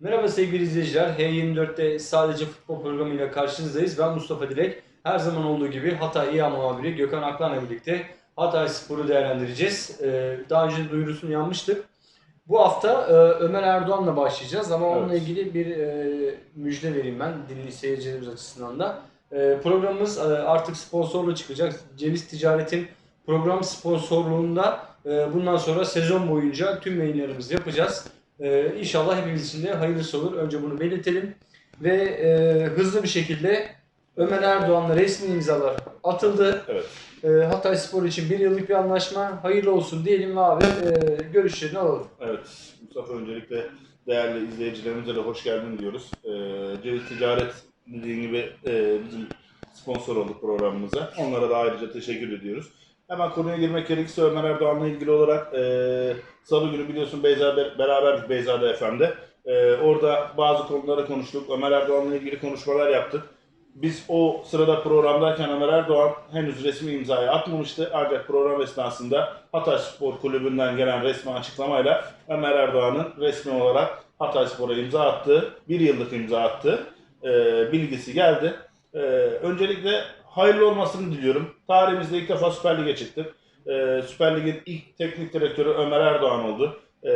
Merhaba sevgili izleyiciler. H24'te sadece futbol programıyla karşınızdayız. Ben Mustafa Dilek. Her zaman olduğu gibi Hatay İA muhabiri Gökhan Aklan'la birlikte Hatay Spor'u değerlendireceğiz. Ee, Daha önce duyurusunu yanmıştık. Bu hafta e, Ömer Erdoğan'la başlayacağız ama onunla Evet. ilgili bir e, müjde vereyim ben dinleyici seyircilerimiz açısından da. E, Programımız e, artık sponsorlu çıkacak. Ceviz Ticaret'in program sponsorluğunda e, bundan sonra sezon boyunca tüm yayınlarımızı yapacağız. Ee, inşallah hepimiz için de hayırlısı olur. Önce bunu belirtelim. Ve e, hızlı bir şekilde Ömer Erdoğan'la resmi imzalar atıldı. Evet. E, Hatay Spor için bir yıllık bir anlaşma. Hayırlı olsun diyelim ve abi e, görüşlerini alalım. Evet. Mustafa öncelikle değerli izleyicilerimize de hoş geldin diyoruz. Ee, Ceviz Ticaret dediğin gibi e, bizim sponsor olduk programımıza. Onlara da ayrıca teşekkür ediyoruz. Hemen konuya girmek gerekirse Ömer Erdoğan'la ilgili olarak e, Salı günü biliyorsun Beyza beraberdik Beyza'da FM'de. E, orada bazı konuları konuştuk. Ömer Erdoğan'la ilgili konuşmalar yaptık. Biz o sırada programdayken Ömer Erdoğan henüz resmi imzayı atmamıştı. Ancak program esnasında Hatay Spor Kulübü'nden gelen resmi açıklamayla Ömer Erdoğan'ın resmi olarak Hatay Spor'a imza attığı, bir yıllık imza attığı e, bilgisi geldi. E, öncelikle hayırlı olmasını diliyorum. Tarihimizde ilk defa Süper Lig'e çıktık. E, Süper Lig'in ilk teknik direktörü Ömer Erdoğan oldu. E,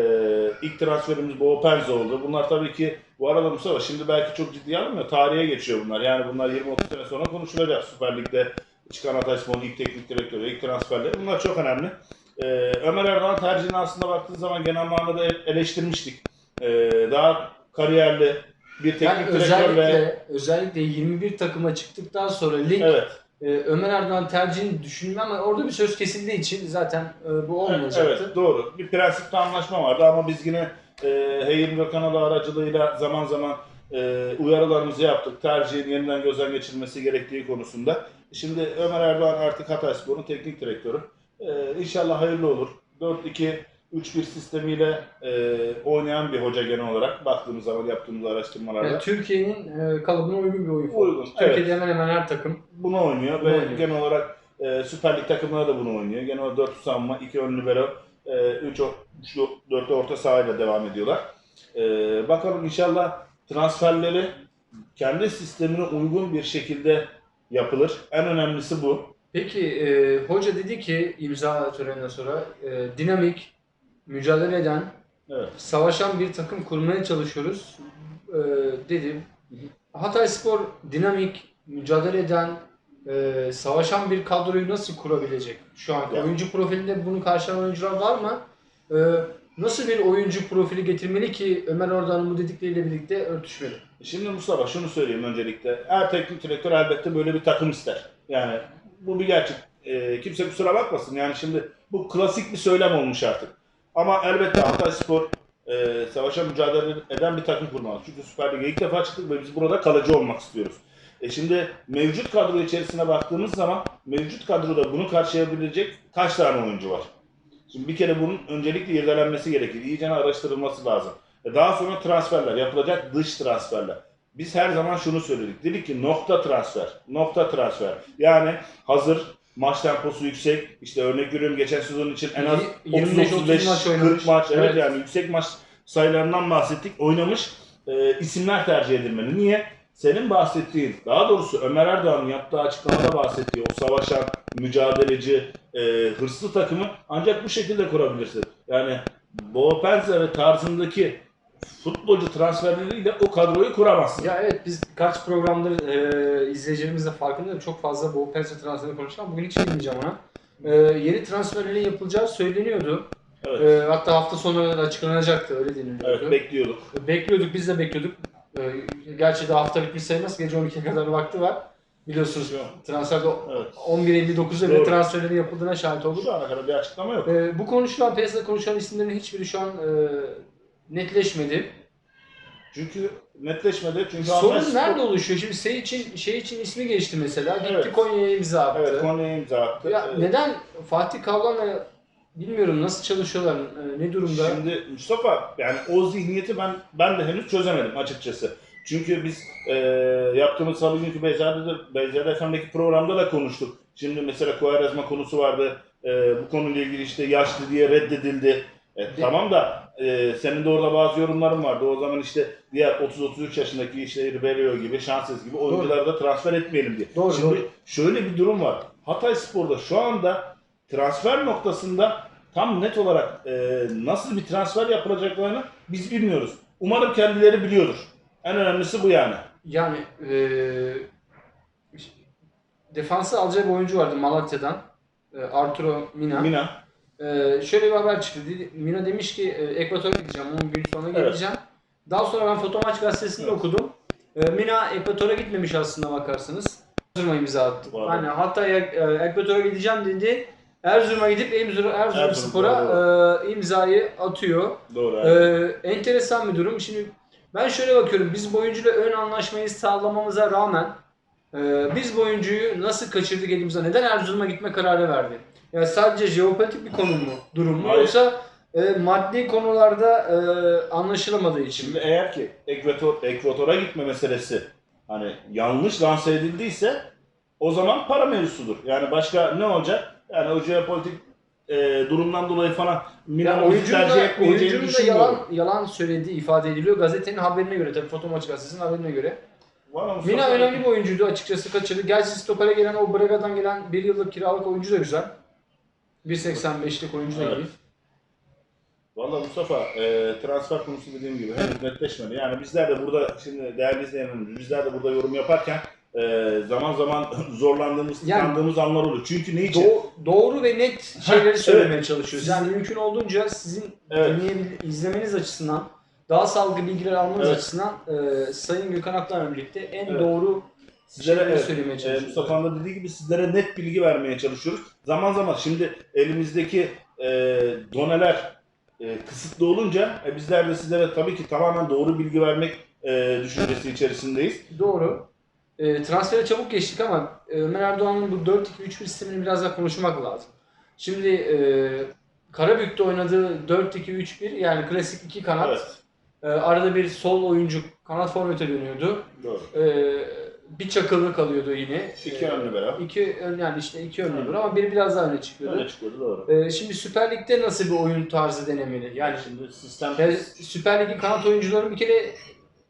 ilk transferimiz Bo Penzo oldu. Bunlar tabii ki bu arada Mustafa şimdi belki çok ciddiye alınmıyor. Tarihe geçiyor bunlar. Yani bunlar 20-30 sene sonra konuşulacak. Süper Lig'de çıkan Hatayspor'un ilk teknik direktörü, ilk transferleri. Bunlar çok önemli. Ee, Ömer Erdoğan tercihine aslında baktığın zaman genel manada ele- eleştirmiştik. Ee, daha kariyerli bir teknik Yani özellikle, özellikle 21 takıma çıktıktan sonra lig Evet, e, Ömer Erdoğan tercihini düşündü ama orada bir söz kesildiği için zaten e, bu olmayacaktı. evet doğru. Bir prensipte anlaşma vardı ama biz yine e, H24 kanalı aracılığıyla zaman zaman e, uyarılarımızı yaptık. Tercihin yeniden gözden geçirilmesi gerektiği konusunda. Şimdi Ömer Erdoğan artık Hatayspor'un teknik direktörü. E, inşallah hayırlı olur. 4-2 3-1 sistemiyle e, oynayan bir hoca genel olarak baktığımız zaman yaptığımız araştırmalarda. Yani Türkiye'nin e, kalıbına uygun bir oyun. Uygun, Türkiye'de evet. hemen hemen her takım bunu oynuyor Bunu ve oynuyor. genel olarak e, Süper Lig takımları da bunu oynuyor. Genel olarak 4 savunma, 2 ön libero, 3 üçlü 4 orta sahayla devam ediyorlar. E, bakalım inşallah transferleri kendi sistemine uygun bir şekilde yapılır. En önemlisi bu. Peki e, hoca dedi ki imza töreninden sonra e, dinamik, mücadele eden, Evet. savaşan bir takım kurmaya çalışıyoruz e, dedi. Hatay Spor dinamik, mücadele eden, e, savaşan bir kadroyu nasıl kurabilecek? Şu an Ya. oyuncu profilinde bunu karşılayan oyuncular var mı? E, nasıl bir oyuncu profili getirmeli ki Ömer Ordan'ın bu dedikleriyle birlikte örtüşmeli? Şimdi Mustafa şunu söyleyeyim öncelikle. Her teknik direktör elbette böyle bir takım ister. Yani bu bir gerçek. Ee, kimse kusura bakmasın. Yani şimdi bu klasik bir söylem olmuş artık. Ama elbette Hatayspor e, savaşa mücadele eden bir takım kurmalı. Çünkü Süper Lig'e ilk defa çıktık ve biz burada kalıcı olmak istiyoruz. E şimdi mevcut kadro içerisine baktığımız zaman mevcut kadroda bunu karşılayabilecek kaç tane oyuncu var? Şimdi bir kere bunun öncelikle irdelenmesi gerekir. İyice araştırılması lazım. E Daha sonra transferler, yapılacak dış transferler. Biz her zaman şunu söyledik. Dedik ki nokta transfer, nokta transfer. Yani hazır, maç temposu yüksek. İşte örnek veriyorum geçen sezon için en az Y- 25-30 30-35 maç 40 oynamış. maç. Evet, Evet. yani yüksek maç sayılarından bahsettik. Oynamış e, isimler tercih edilmeli. Niye? Senin bahsettiğin, daha doğrusu Ömer Erdoğan'ın yaptığı açıklamada bahsettiği o savaşan, mücadeleci, e, hırslı takımı ancak bu şekilde kurabilirsin. Yani Boğapenze ve tarzındaki futbolcu transferleriyle o kadroyu kuramazsın. Ya evet biz kaç programdır e, izleyicilerimiz de farkında çok fazla bu Pense transferi konuşulan. Bugün hiç girmeyeceğim ona. E, yeni transferlerin yapılacağı söyleniyordu. Evet, E, hatta hafta sonu açıklanacaktı öyle deniliyordu. evet bekliyorduk. bekliyorduk biz de bekliyorduk. E, gerçi daha hafta bitmiş sayılmaz. Gece 12'ye kadar vakti var. Biliyorsunuz transferde Evet. 11.59'da bile transferlerin yapıldığına şahit olduk. Şu ana kadar bir açıklama yok. E, bu konuşulan, PS'de konuşulan isimlerin hiçbiri şu an e, netleşmedi. Çünkü netleşmedi. Çünkü Sorun Hatayspor- nerede oluşuyor? Şimdi şey için şey için ismi geçti mesela. Gitti Evet. Konya'ya imza attı. Evet, Konya'ya imza attı. ya Evet. neden Fatih Kavlan'la bilmiyorum nasıl çalışıyorlar, e, ne durumda? Şimdi Mustafa yani o zihniyeti ben ben de henüz çözemedim açıkçası. Çünkü biz e, yaptığımız salı günkü Beyzade, Beyzade FM'deki programda da konuştuk. Şimdi mesela Kuvarazma konusu vardı. E, bu konuyla ilgili işte yaşlı diye reddedildi. E, tamam da e, senin de orada bazı yorumların vardı. O zaman işte diğer 30-33 yaşındaki işte Ribeiro gibi, Şanses gibi oyuncuları da transfer etmeyelim diye. Doğru, Şimdi doğru. şöyle bir durum var. Hatay Spor'da şu anda transfer noktasında tam net olarak e, nasıl bir transfer yapılacaklarını biz bilmiyoruz. Umarım kendileri biliyordur. En önemlisi bu yani. Yani eee defansı alacağı bir oyuncu vardı Malatya'dan. Eee, Arturo Mina. Mina. Eee, şöyle bir haber çıktı. Dedi- Mina demiş ki e, Ekvator'a gideceğim. 10 gün sonra Evet. geleceğim. Daha sonra ben Fotomaç gazetesinde Evet. okudum. Eee, Mina Ekvator'a gitmemiş aslında bakarsanız. Erzurum'a imza attı. Yani hatta e, Ekvator'a gideceğim dedi. Erzurum'a gidip Erzurum, Erzurum Erzurum, Spor'a eee, imzayı atıyor. Doğru. Ee, enteresan bir durum. Şimdi ben şöyle bakıyorum. Biz bu oyuncuyla ön anlaşmayı sağlamamıza rağmen e, biz bu oyuncuyu nasıl kaçırdık elimizden? Neden Erzurum'a gitme kararı verdi? Yani sadece jeopolitik bir konu mu? Durum mu? Hayır. Yoksa e, maddi konularda e, anlaşılamadığı için Şimdi eğer ki Ekvator, Ekvator'a gitme meselesi hani yanlış lanse edildiyse o zaman para mevzusudur. Yani başka ne olacak? Yani o jeopolitik e, durumdan dolayı falan Milan'ı Yani oyuncunun tercih da, oyuncunun da yalan, yalan söylediği ifade ediliyor. Gazetenin haberine göre tabii Fotomaç gazetesinin haberine göre. Mina önemli bir oyuncuydu açıkçası kaçırdı. Gerçi stopere gelen o Braga'dan gelen bir yıllık kiralık oyuncu da güzel. 1.85'lik oyuncu da Evet. iyi. Valla Mustafa e, transfer konusu dediğim gibi henüz netleşmedi. Yani bizler de burada şimdi değerli izleyenlerimiz bizler de burada yorum yaparken e, zaman zaman zorlandığımız, Yani- tıkandığımız anlar oluyor. Çünkü ne için? Do- doğru ve net şeyleri evet. söylemeye çalışıyoruz. Yani mümkün olduğunca sizin Evet. dinleyebil- izlemeniz açısından daha sağlıklı bilgiler almanız Evet. açısından e, Sayın Gökhan Aklar'la birlikte en Evet. doğru Sizlere evet, söylemeye e, çalışıyoruz. Mustafa'nın da dediği gibi sizlere net bilgi vermeye çalışıyoruz. Zaman zaman şimdi elimizdeki e, doneler e, kısıtlı olunca e, bizler de sizlere tabii ki tamamen doğru bilgi vermek e, düşüncesi içerisindeyiz. Doğru. E, transfere çabuk geçtik ama e, Ömer Erdoğan'ın bu 4-2-3-1 sistemini biraz daha konuşmak lazım. Şimdi e, Karabük'te oynadığı 4-2-3-1 yani klasik iki kanat. Evet, E, arada bir sol oyuncu kanat forvete dönüyordu. doğru. E, bir çakılı kalıyordu yine. İki E, ön libero. İki ön yani işte iki ön Hı. libero ama biri biraz daha öne çıkıyordu. Öyle çıkıyordu doğru. Ee, şimdi Süper Lig'de nasıl bir oyun tarzı denemeli? Yani şimdi sistem yani Süper Lig'in kanat oyuncuların bir kere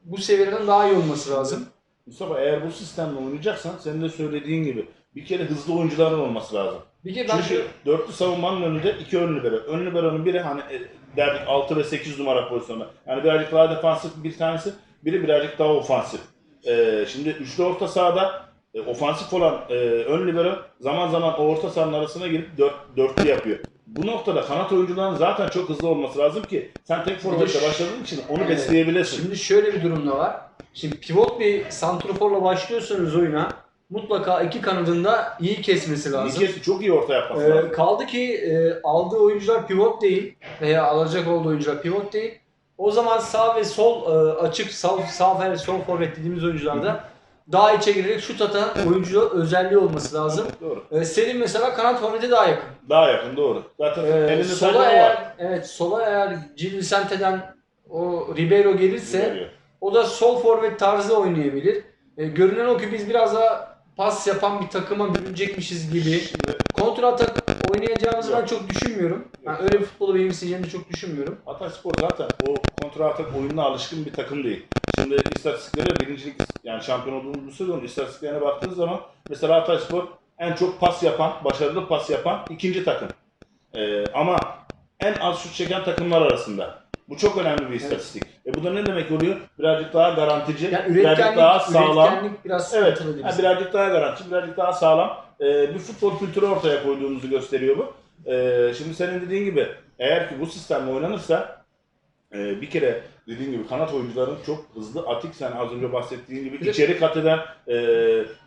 bu seviyeden daha iyi olması lazım. Mustafa eğer bu sistemle oynayacaksan senin de söylediğin gibi bir kere hızlı oyuncuların olması lazım. Bir kere ben Çünkü şu, dörtlü savunmanın önünde iki ön libero. Ön liberonun biri hani e, derdik 6 ve 8 numara pozisyonda. Yani birazcık daha defansif bir tanesi, biri birazcık daha ofansif. Ee, şimdi üçlü orta sahada e, ofansif olan e, ön libero zaman zaman o orta sahanın arasına girip dört, dörtlü yapıyor. Bu noktada kanat oyuncuların zaten çok hızlı olması lazım ki sen tek forvetle başladığın için onu Evet. besleyebilesin. şimdi şöyle bir durum da var. Şimdi pivot bir santroforla başlıyorsanız oyuna mutlaka iki kanadında iyi kesmesi lazım. İkisi çok iyi orta yapması Ee, lazım. kaldı ki e, aldığı oyuncular pivot değil veya alacak olduğu oyuncular pivot değil. O zaman sağ ve sol e, açık sağ, sağ ve sol forvet dediğimiz oyuncularda daha içe girerek şut atan oyuncu özelliği olması lazım. Doğru. Ee, Selim mesela kanat forvete daha yakın. Daha yakın doğru. Zaten Ee, elinde sola o var. eğer evet sola eğer Gil Vicente'den o Ribeiro gelirse Veriyor. o da sol forvet tarzı oynayabilir. Ee, görünen o ki biz biraz daha pas yapan bir takıma bürünecekmişiz gibi. Kontra atak oynayacağımızı ben çok düşünmüyorum. Yani öyle bir futbolu benim isteyeceğimi çok düşünmüyorum. Hatay Spor zaten o kontra atak oyununa alışkın bir takım değil. Şimdi istatistiklere birincilik yani şampiyon olduğumuz bu sezon istatistiklerine baktığınız zaman mesela Hatay Spor en çok pas yapan, başarılı pas yapan ikinci takım. Ee, ama en az şut çeken takımlar arasında. Bu çok önemli bir istatistik. E bu da ne demek oluyor? Birazcık daha garantici, Yani birazcık daha sağlam. biraz Evet, bizim. birazcık daha garanti, birazcık daha sağlam e, bir futbol kültürü ortaya koyduğumuzu gösteriyor bu. E, şimdi senin dediğin gibi eğer ki bu sistemle oynanırsa e, bir kere dediğin gibi kanat oyuncuların çok hızlı, atik sen az önce bahsettiğin gibi içeri kat eden, e,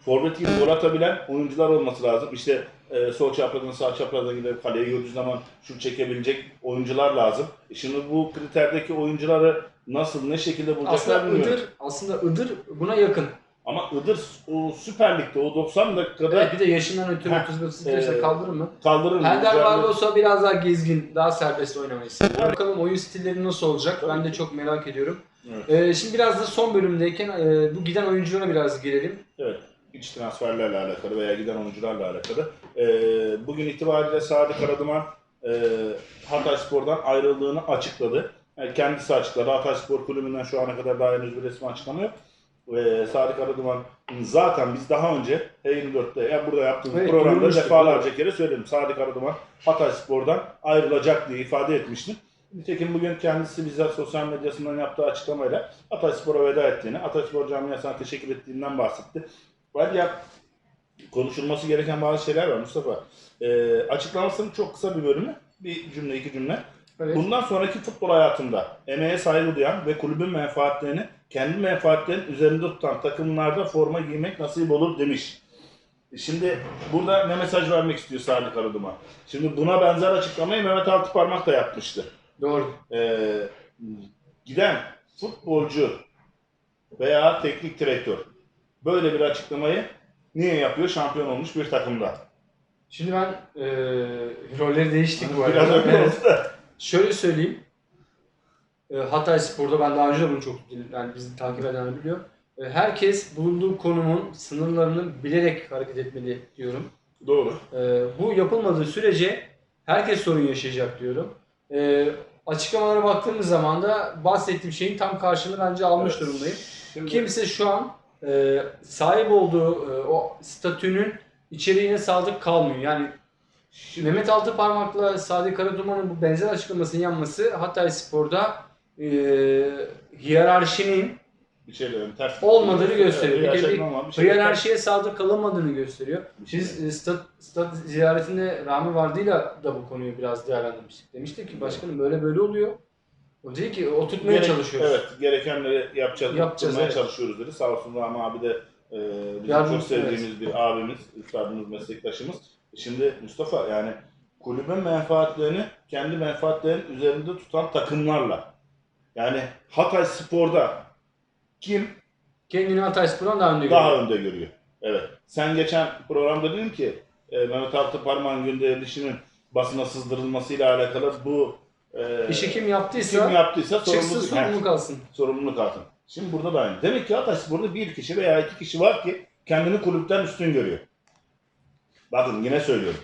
forvet gibi gol atabilen oyuncular olması lazım. İşte e, sol çaprazdan sağ çaprazdan gidip kaleye gördüğü zaman şut çekebilecek oyuncular lazım. E, şimdi bu kriterdeki oyuncuları nasıl, ne şekilde bulacaklar Aslında bilmiyorum. Iğdır, aslında Iğdır buna yakın. Iğdır o Süper Lig'de o 90 dakikada Evet, bir de yaşından ötürü Heh, 35 ee, ee, kaldırır mı? kaldırır mı? Üzerinde- Barbosa biraz daha gezgin, daha serbest oynamayı seviyor. Bakalım oyun stilleri nasıl olacak? Ben de çok merak ediyorum. Evet. Ee, şimdi biraz da son bölümdeyken e, bu giden oyunculara biraz girelim. Evet. İç transferlerle alakalı veya giden oyuncularla alakalı. Ee, bugün itibariyle Sadi Karaduman e, Hatay Spor'dan ayrıldığını açıkladı. Yani kendisi açıkladı. Hatay Spor Kulübü'nden şu ana kadar daha henüz bir resmi açıklama yok. E, Sadık Araduman zaten biz daha önce H24'te ya burada yaptığımız Evet, programda defalarca kere söyledim. Sadık Araduman Hatay Spor'dan ayrılacak diye ifade etmiştim. Nitekim bugün kendisi bizzat sosyal medyasından yaptığı açıklamayla Hatay Spor'a veda ettiğini, Hatay Spor camiasına teşekkür ettiğinden bahsetti. Ya konuşulması gereken bazı şeyler var Mustafa. Ee, açıklamasının çok kısa bir bölümü. Bir cümle, iki cümle. Evet. Bundan sonraki futbol hayatında emeğe saygı duyan ve kulübün menfaatlerini kendi menfaatlerinin üzerinde tutan takımlarda forma giymek nasip olur demiş. Şimdi burada ne mesaj vermek istiyor Sadık Aradıma? Şimdi buna benzer açıklamayı Mehmet Altıparmak da yapmıştı. Doğru. Ee, giden futbolcu veya teknik direktör böyle bir açıklamayı niye yapıyor şampiyon olmuş bir takımda? Şimdi ben e, rolleri değiştik bu Biraz arada. öyle oldu da. Şöyle söyleyeyim. E, Hatay Spor'da ben daha önce de bunu çok yani bizi takip edenler biliyor. E, herkes bulunduğu konumun sınırlarını bilerek hareket etmeli diyorum. Doğru. E, bu yapılmadığı sürece herkes sorun yaşayacak diyorum. Açıklamalara baktığımız zaman da bahsettiğim şeyin tam karşılığını bence almış Evet. durumdayım. Şimdi, Kimse şu an sahip olduğu o statünün içeriğine sadık kalmıyor. Yani şimdi- Mehmet Altıparmak'la Sadi Karaduman'ın bu benzer açıklamasının yanması Hatay Spor'da e, hiyerarşinin bir şey diyorum, ters olmadığını gösteriyor. Evet, Bir bir şey. hiyerarşiye sadık kalamadığını gösteriyor. Şey. Biz e, stat, stat ziyaretinde Rami Vardı'yla da bu konuyu biraz değerlendirmiştik. Demiştik ki başkanım böyle böyle oluyor. O dedi ki oturtmaya Gerek- çalışıyoruz. Evet, gerekenleri yapacağız, Yapacağız, evet. çalışıyoruz dedi. Sağ olsun Rahmi abi de e, bizim Yardım- çok sevdiğimiz bir abimiz, üstadımız, meslektaşımız. Şimdi Mustafa yani kulübün menfaatlerini kendi menfaatlerinin üzerinde tutan takımlarla. Yani Hatay Spor'da kim Kendini Hatay Spor'dan daha önde daha görüyor. önde görüyor? Evet. Sen geçen programda dedin ki e, Mehmet Altıparmak'ın gönderilişinin basına sızdırılmasıyla alakalı bu e, İşi kim yaptıysa kim yaptıysa çıksın sorumluluk, sorumluluk alsın. sorumluluk altın. Şimdi burada da aynı. Demek ki Hatay Spor'da bir kişi veya iki kişi var ki kendini kulüpten üstün görüyor. Bakın yine söylüyorum.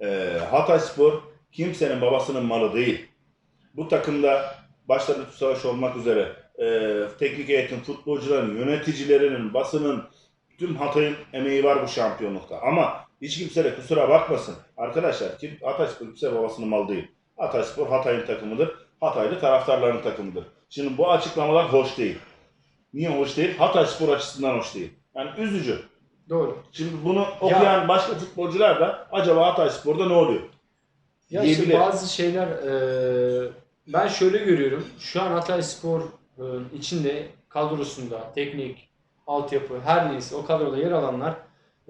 Ee, Hatay Spor kimsenin babasının malı değil. Bu takımda başta Lütfü Savaş olmak üzere e, teknik heyetin, futbolcuların, yöneticilerinin, basının tüm Hatay'ın emeği var bu şampiyonlukta. Ama hiç kimse de kusura bakmasın. Arkadaşlar kim, Hatay Spor kimse babasının malı değil. Hatay Spor Hatay'ın takımıdır. Hataylı taraftarların takımıdır. Şimdi bu açıklamalar hoş değil. Niye hoş değil? Hatay Spor açısından hoş değil. Yani üzücü. Doğru. Şimdi bunu okuyan başka futbolcular da acaba Hatay Spor'da ne oluyor? Ya işte bazı şeyler e, ben şöyle görüyorum. Şu an Hatay Spor e, içinde kadrosunda teknik, altyapı her neyse o kadroda yer alanlar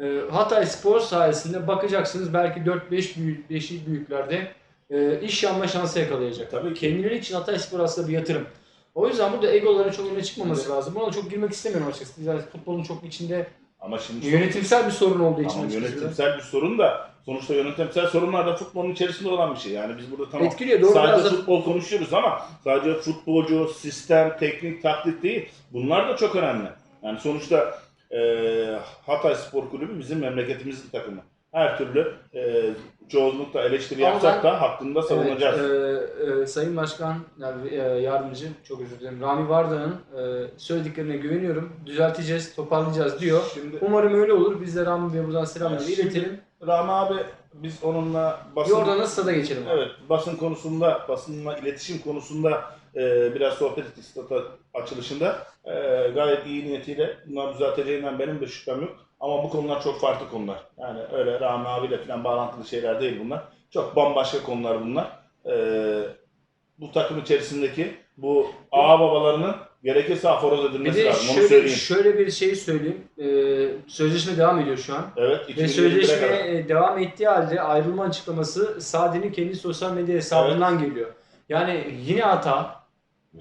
e, Hatay Spor sayesinde bakacaksınız belki 4-5 büyük, 5 büyüklerde e, iş yapma şansı yakalayacak. Tabii ki. Kendileri için Hatay Spor aslında bir yatırım. O yüzden burada egoların çok öne çıkmaması lazım. Buna çok girmek istemiyorum açıkçası. Yani futbolun çok içinde Ama şimdi yönetimsel bir sorun olduğu için Ama yönetimsel bir sorun da sonuçta yönetimsel sorunlar da futbolun içerisinde olan bir şey. Yani biz burada tamam Etkiliyor, doğru, sadece biraz da- futbol konuşuyoruz ama sadece futbolcu, sistem, teknik, taktik değil. Bunlar da çok önemli. Yani sonuçta e, Hatay Spor Kulübü bizim memleketimizin takımı. Her türlü e, çoğunlukla eleştiri Ama yapsak ben- da hakkında savunacağız. Evet, e, e, Sayın Başkan, yani e, yardımcı, çok özür dilerim. Rami Varda'nın e, söylediklerine güveniyorum. Düzelteceğiz, toparlayacağız diyor. Şimdi Umarım öyle olur. Biz de Rami Bey'e buradan selamları Evet, şimdi- iletelim. Rami abi biz onunla basın oradan da stada geçelim. abi. Evet, basın konusunda, basınla iletişim konusunda e, biraz sohbet ettik stata açılışında. E, gayet iyi niyetiyle bunları düzelteceğinden benim de şüphem yok. Ama bu konular çok farklı konular. Yani öyle Rami abiyle falan bağlantılı şeyler değil bunlar. Çok bambaşka konular bunlar. E, bu takım içerisindeki bu ağa babalarının gerekirse aforoz Bir edilmesi de lazım. Onu şöyle, söyleyeyim. şöyle bir şey söyleyeyim. E, sözleşme devam ediyor şu an. Evet, Ve 2021'e sözleşme kadar. e, devam ettiği halde ayrılma açıklaması Sadi'nin kendi sosyal medya hesabından geliyor. Yani yine hata.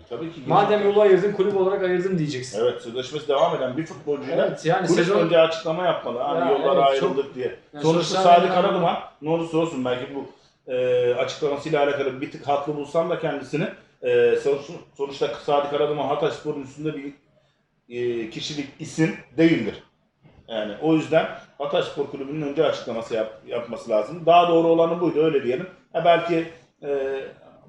Tabii ki. Madem yolu ayırdın, kulüp olarak ayırdın diyeceksin. Evet, sözleşmesi devam eden bir futbolcuyla Evet yani Kulüp sezon önce açıklama yapmalı. Hani Ya, yollara evet, ayrıldık diye. Yani Sonuçta sosyal Sadi medyadan- Karaduman ne olursa olsun belki bu e, açıklamasıyla alakalı bir tık haklı bulsam da kendisini e, sonuç, sonuçta Sadi Karaduman Hatay Spor'un üstünde bir e, kişilik isim değildir. Yani o yüzden Hatay Spor Kulübü'nün önce açıklaması yap- yapması lazım. Daha doğru olanı buydu öyle diyelim. Ha, belki e,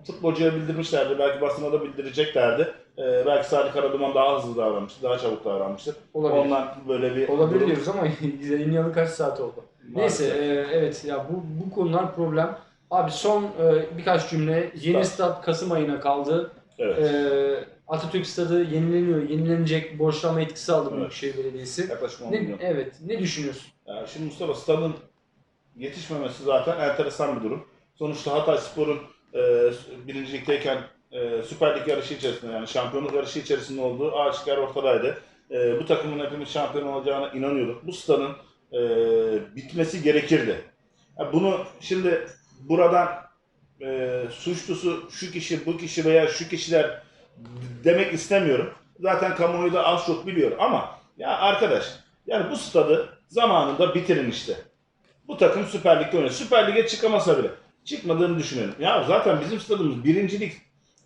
futbolcuya bildirmişlerdi, belki basına da bildireceklerdi. E, belki Salih Karaduman daha hızlı davranmıştır, daha çabuk davranmıştır. Olabilir. Ondan böyle bir Olabilir durum- diyoruz ama yayınlayalı kaç saat oldu? Neyse Maalesef. e, evet ya bu bu konular problem. Abi son e, birkaç cümle. Yeni stat Kasım ayına kaldı. Evet. E, Atatürk Stadı yenileniyor. Yenilenecek borçlanma etkisi aldı Evet. Büyükşehir Belediyesi. Yaklaşık 10 Ne, milyon. evet. Ne düşünüyorsun? Yani şimdi Mustafa Stad'ın yetişmemesi zaten enteresan bir durum. Sonuçta Hatay Spor'un e, birinci ligdeyken e, Süper Lig yarışı içerisinde yani şampiyonluk yarışı içerisinde olduğu aşikar ortadaydı. E, bu takımın hepimiz şampiyon olacağına inanıyorduk. Bu stadın e, bitmesi gerekirdi. Ya bunu şimdi buradan e, suçlusu şu kişi, bu kişi veya şu kişiler demek istemiyorum. Zaten kamuoyu da az çok biliyor ama ya arkadaş yani bu stadı zamanında bitirin işte. Bu takım Süper Lig'de oynuyor. Süper Lig'e çıkamasa bile. Çıkmadığını düşünelim. Ya zaten bizim stadımız birincilik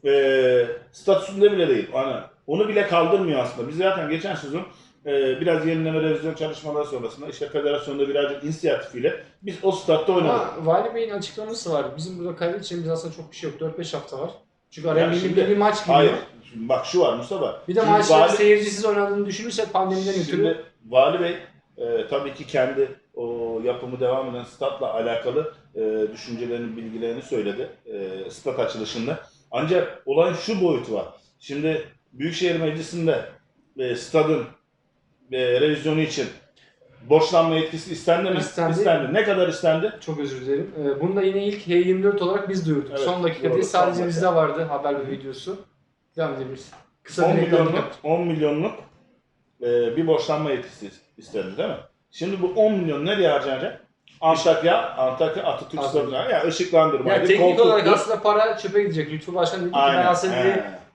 e, statüsünde bile değil. Hani onu bile kaldırmıyor aslında. Biz zaten geçen sezon e, biraz yenileme revizyon çalışmaları sonrasında işte federasyonda birazcık inisiyatifiyle biz o statta oynadık. Ama Vali Bey'in açıklaması var. Bizim burada kaybedeceğimiz aslında çok bir şey yok. 4-5 hafta var. Çünkü araya Ya milli, şimdi- milli maç giriyor. Hayır. Şimdi bak şu var Mustafa. Bir de Şimdi maçların vali- seyircisiz oynadığını düşünürsek pandemiden ötürü Şimdi Vali Bey e, tabii ki kendi o yapımı devam eden statla alakalı e, düşüncelerini, bilgilerini söyledi e, stat açılışında. Ancak olayın şu boyutu var. Şimdi Büyükşehir Meclisi'nde e, stadın e, revizyonu için borçlanma yetkisi istendi mi? İstendi. Ne kadar istendi? Çok özür dilerim. Ee, bunu da yine ilk H24 olarak biz duyurduk. Evet, Son dakika doğru. sadece Son bizde vardı haber ve videosu. Devam edebiliriz. Kısa 10 bir reklam milyonluk, 10 milyonluk e, bir borçlanma yetkisi istendi değil mi? Şimdi bu 10 milyon nereye harcanacak? Antakya, Antakya Atatürk. Stadı'na ya ışıklandırmaydı. Yani teknik koltuklu. olarak aslında para çöpe gidecek. Lütfü Başkan dedi ki ben aslında.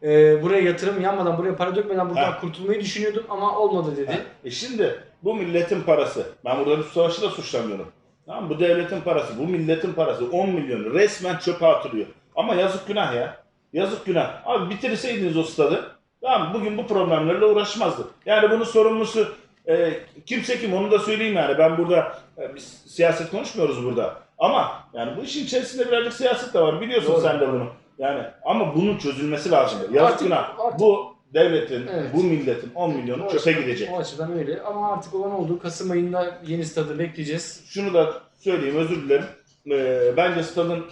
E, buraya yatırım yanmadan, buraya para dökmeden buradan Ha. kurtulmayı düşünüyordum ama olmadı dedi. E şimdi bu milletin parası. Ben burada bir savaşı da suçlamıyorum. Tamam? Bu devletin parası, bu milletin parası 10 milyonu resmen çöpe atılıyor. Ama yazık günah ya. Yazık günah. Abi bitirseydiniz o stadı. Tamam bugün bu problemlerle uğraşmazdık. Yani bunun sorumlusu e, kimse kim onu da söyleyeyim yani. Ben burada e, biz siyaset konuşmuyoruz burada. Ama yani bu işin içerisinde birazcık siyaset de var. Biliyorsun Doğru. sen de bunu. Yani ama bunun çözülmesi lazım. Yazık Artık- günah. artık- Bu devletin, Evet. bu milletin 10 milyonu O çöpe açıdan- gidecek. O açıdan öyle ama artık olan oldu. Kasım ayında yeni stadı bekleyeceğiz. şunu da söyleyeyim özür dilerim. Ee, bence stadın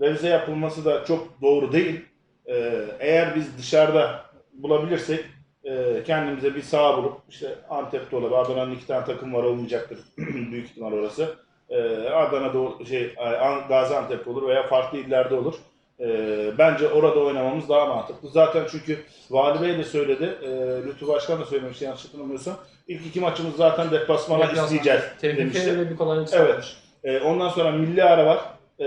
revize yapılması da çok doğru değil. Ee, eğer biz dışarıda bulabilirsek e, kendimize bir saha bulup işte Antep'te olabilir. Adana'nın iki tane takım var olmayacaktır. Büyük ihtimal orası. Ee, Adana'da şey An- Gaziantep'te olur veya farklı illerde olur. Ee, bence orada oynamamız daha mantıklı. Zaten çünkü Vali Bey de söyledi, e, Lütfü Başkan da söylemişti yanlış hatırlamıyorsam. İlk iki maçımız zaten deplasmana isteyeceğiz demişti. Tehlike bir kolaylık Evet. Ee, ondan sonra milli ara var. Ee,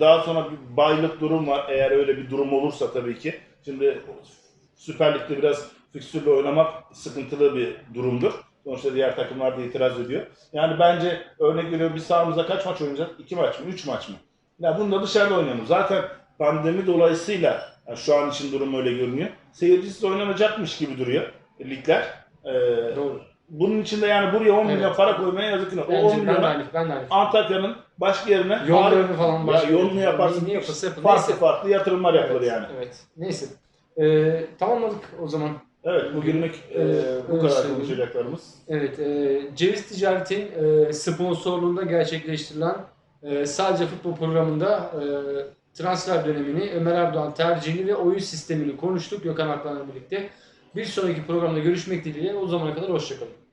daha sonra bir baylık durum var. Eğer öyle bir durum olursa tabii ki. Şimdi Süper Lig'de biraz fikstürle oynamak sıkıntılı bir durumdur. Sonuçta diğer takımlar da itiraz ediyor. Yani bence örnek veriyorum biz sahamızda kaç maç oynayacağız? İki maç mı? Üç maç mı? Ya bunu da dışarıda oynayalım. Zaten pandemi dolayısıyla yani şu an için durum öyle görünüyor. Seyircisiz oynanacakmış gibi duruyor ligler. Ee, Doğru. bunun için de yani buraya 10 milyon Evet. para koymaya yazık günah. O 10 Bence ben de milyona. Antakya'nın başka yerine Yollarını falan ya başka- yolunu yaparsın. Ne, yapılsa yapın. Farklı Neyse. farklı yatırımlar yapılır Evet, yani. Evet. Neyse. Ee, tamamladık o zaman. Evet bugünlük e, Evet, bu kadar söyleyeyim. konuşacaklarımız. Evet. E, Ceviz Ticaret'in e, sponsorluğunda gerçekleştirilen e, sadece futbol programında e, transfer dönemini, Ömer Erdoğan tercihini ve oyun sistemini konuştuk Gökhan Aklan'la birlikte. Bir sonraki programda görüşmek dileğiyle. O zamana kadar hoşçakalın.